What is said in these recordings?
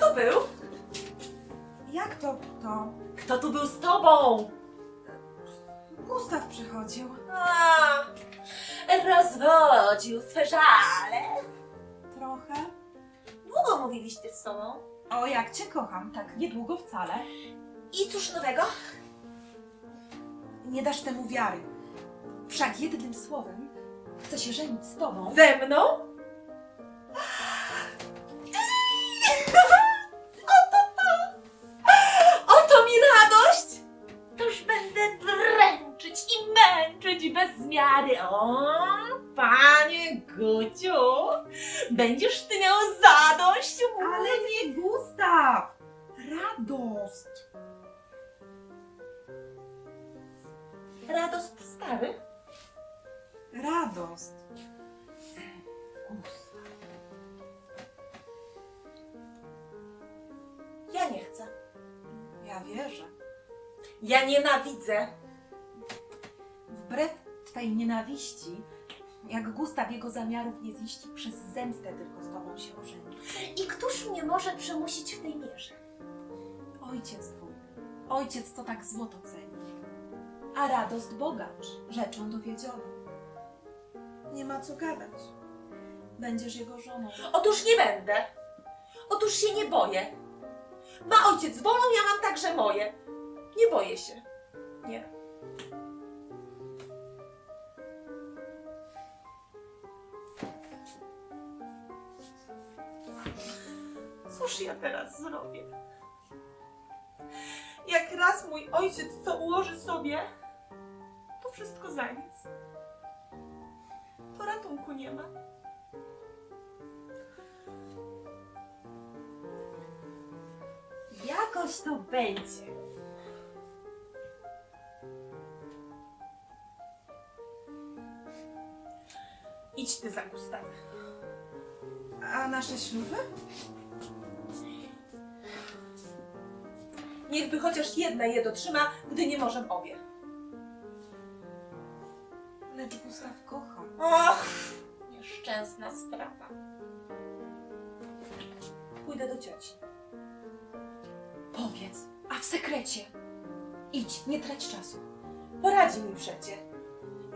to był? Jak to to? Kto tu był z tobą? Gustaw przychodził. A, rozwodził swe żale. Trochę. Długo mówiliście z sobą. O, jak cię kocham, tak niedługo wcale. I cóż nowego? Nie dasz temu wiary. Wszak jednym słowem chcę się żenić z tobą. Ze mną? Będziesz ty miał zadość. Ale nie Gustaw! Radość! Radost stary. Radość. Gustaw. Ja nie chcę. Ja wierzę. Ja nienawidzę. Wbrew twej nienawiści, jak Gustaw jego zamiarów nie ziści, przez zemstę tylko z tobą się ożeni. I któż mnie może przymusić w tej mierze? Ojciec twój, ojciec co tak złoto ceni, a radość bogacz, rzeczą dowiedzioną. Nie ma co gadać. Będziesz jego żoną. Otóż nie będę. Otóż się nie boję. Ma ojciec wolą, ja mam także moje. Nie boję się. Nie. Cóż ja teraz zrobię? Jak raz mój ojciec co ułoży sobie, to wszystko za nic. To ratunku nie ma. Jakoś to będzie. Idź ty za Gustawem. A nasze śluby? Niechby chociaż jedna je dotrzyma, gdy nie możemy obie. Lecz Gustaw kocha. Och, nieszczęsna sprawa. Pójdę do cioci. Powiedz, a w sekrecie. Idź, nie trać czasu. Poradzi mi przecie.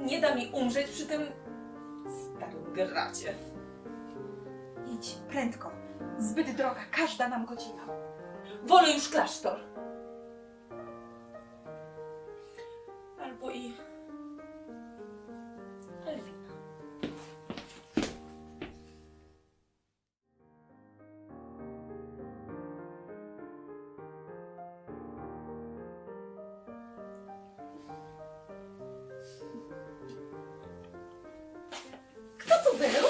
Nie da mi umrzeć przy tym starym gracie. Idź, prędko. Zbyt droga, każda nam godzina. Wolę już klasztor. Był?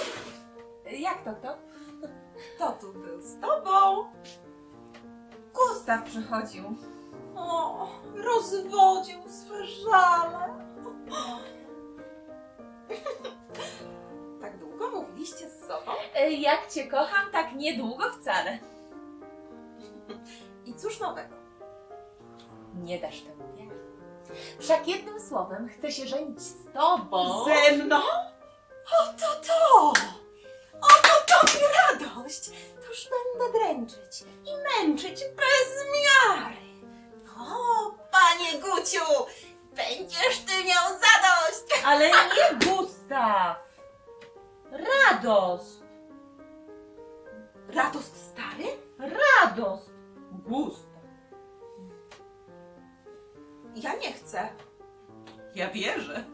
Jak to kto? Kto tu był z tobą? Gustaw przychodził. O, rozwodził swe żale. Tak długo mówiliście z sobą? E, Jak cię kocham, tak niedługo wcale. I cóż nowego? Nie dasz temu wiary. Wszak jednym słowem chcę się żenić z tobą. Ze mną? Oto to! Oto to mi radość! Toż będę dręczyć i męczyć bez miary. O, panie Guciu, będziesz ty miał zadość. Ale nie Gustaw. Radost. Radość stary? Radost. Gustaw. Ja nie chcę. Ja wierzę.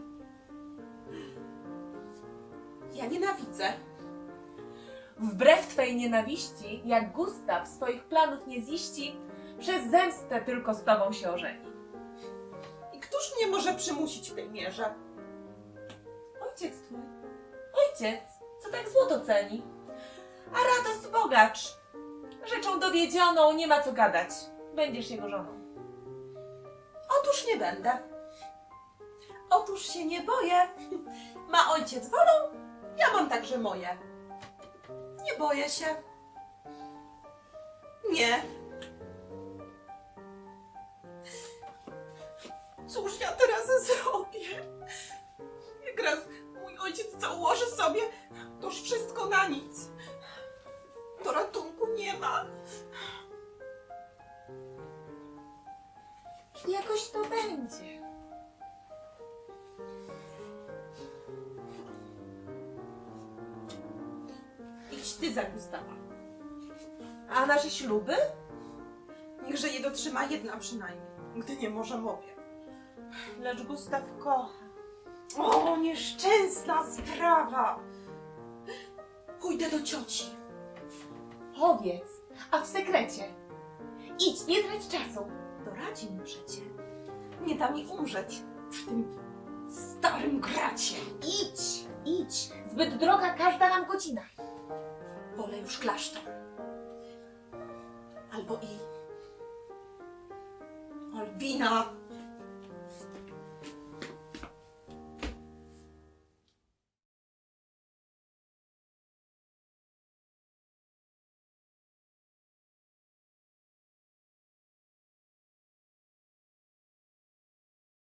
Ja nienawidzę. Wbrew twej nienawiści, jak Gustaw swoich planów nie ziści, przez zemstę tylko z tobą się ożeni. I któż mnie może przymusić w tej mierze? Ojciec twój. Ojciec, co tak złoto ceni? A radość bogacz. Rzeczą dowiedzioną nie ma co gadać. Będziesz jego żoną. Otóż nie będę. Otóż się nie boję. Ma ojciec wolą, ja mam także moje. Nie boję się. Nie. Cóż ja teraz zrobię? Jak raz mój ojciec założy sobie, toż wszystko na nic. To ratunku nie ma. Jakoś to będzie. Ty za Gustawa. A nasze śluby? Niechże je dotrzyma jedna przynajmniej, gdy nie może obie. Lecz Gustaw kocha. O, nieszczęsna sprawa! Pójdę do cioci. Powiedz, a w sekrecie. Idź, nie trać czasu. Doradzi mi przecie. Nie da mi umrzeć przy tym starym gracie. Idź, idź. Zbyt droga każda nam godzina. Wolę już klasztor. Albo i... Albina